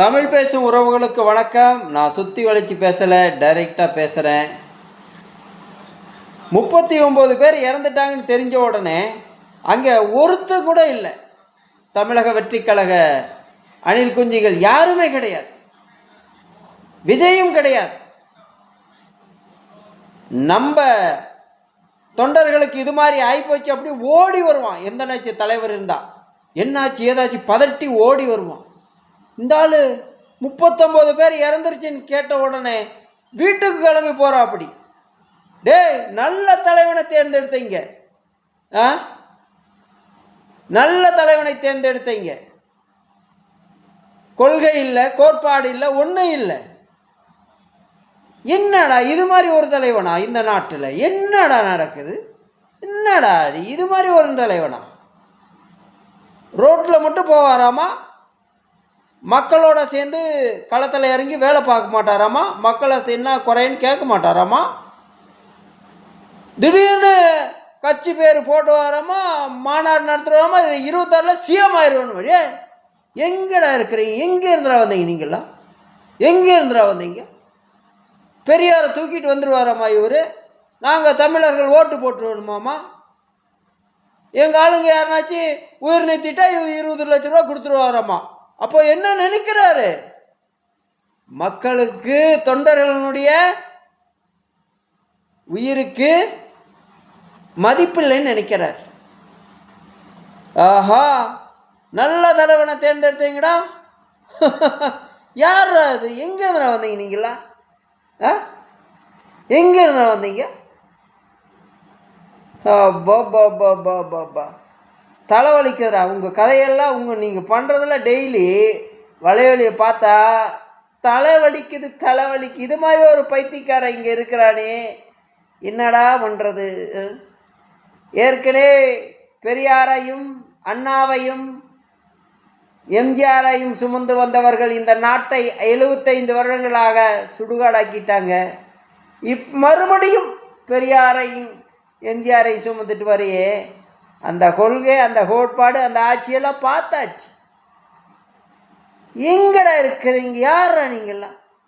தமிழ் பேசும் உறவுகளுக்கு வணக்கம். நான் சுற்றி வளைச்சி பேசலை டைரெக்டாக பேசுகிறேன் முப்பத்தி ஒம்பது பேர் இறந்துட்டாங்கன்னு தெரிஞ்ச உடனே அங்கே ஒருத்த கூட இல்லை. தமிழக வெற்றிக்கழக அணில் குஞ்சுகள் யாருமே கிடையாது. விஜயும் கிடையாது. நம்ம தொண்டர்களுக்கு இது மாதிரி ஆகிப்போச்சு அப்படி ஓடி வருவான். எந்த நாச்சு தலைவர் இருந்தால் என்னாச்சு ஏதாச்சும் பதட்டி ஓடி வருவான். இந்த ஆள் முப்பத்தொம்போது பேர் இறந்துருச்சுன்னு கேட்ட உடனே வீட்டுக்கு கிளம்பி போகிறா அப்படி. டேய் நல்ல தலைவனை தேர்ந்தெடுத்தீங்க. ஆ? நல்ல தலைவனை தேர்ந்தெடுத்தீங்க. கொள்கை இல்லை கோட்பாடு இல்லை ஒன்றும் இல்லை. என்னடா இது மாதிரி ஒரு தலைவனா இந்த நாட்டில்? என்னடா நடக்குது? என்னடா இது? மாதிரி ஒரு தலைவனா? ரோட்டில் மட்டும் போவாராமா? மக்களோட சேர்ந்து களத்தில் இறங்கி வேலை பார்க்க மாட்டாராமா? மக்களை என்ன குறைன்னு கேட்க மாட்டாராமா? திடீர்னு கட்சி பேர் போட்டு வராமா மாநாடு நடத்துகிறாமா இருபத்தாறில் சிஎம் ஆயிடுவோன்னு வழியே எங்கடா இருக்கிறீங்க? எங்கே இருந்துடா வந்தீங்க நீங்களாம் எங்கே இருந்துடா வந்தீங்க? பெரியாரை தூக்கிட்டு வந்துடுவாராம்மா இவர்? நாங்கள் தமிழர்கள் ஓட்டு போட்டுருவோமாம்மா எங்கள் ஆளுங்க யாருனாச்சும் உயிர் நிறுத்திட்டா இவர் இருபது லட்ச ரூபா கொடுத்துருவாராம்மா அப்போ என்ன நினைக்கிறாரு? மக்களுக்கு தொண்டர்களுடைய உயிருக்கு மதிப்பில்லைன்னு நினைக்கிறார். ஆஹா நல்ல தலைவனை தேர்ந்தெடுத்தீங்கடா. யார் அது? எங்கேருந்து நான் வந்தீங்க நீங்களா ஆ? பா பா பா பா தலைவலிக்கிறா உங்கள் கதையெல்லாம் உங்கள் நீங்கள் பண்ணுறதில் டெய்லி வலைவலியை பார்த்தா தலைவலிக்குது தலைவலிக்கு இது மாதிரி ஒரு பைத்தியக்காரன் இங்கே இருக்கிறானே. என்னடா பண்ணுறது ஏற்கனவே பெரியாரையும் அண்ணாவையும் எம்ஜிஆரையும் சுமந்து வந்தவர்கள் இந்த நாட்டை எழுபத்தைந்து வருடங்களாக சுடுகாடாக்கிட்டாங்க. இப் மறுபடியும் பெரியாரையும் எம்ஜிஆரை சுமந்துட்டு வரையே. அந்த கொள்கை அந்த கோட்பாடு அந்த ஆட்சியெல்லாம் பார்த்தாச்சு. எங்கடா இருக்கிறீங்க? யாரா நீங்கள்லாம்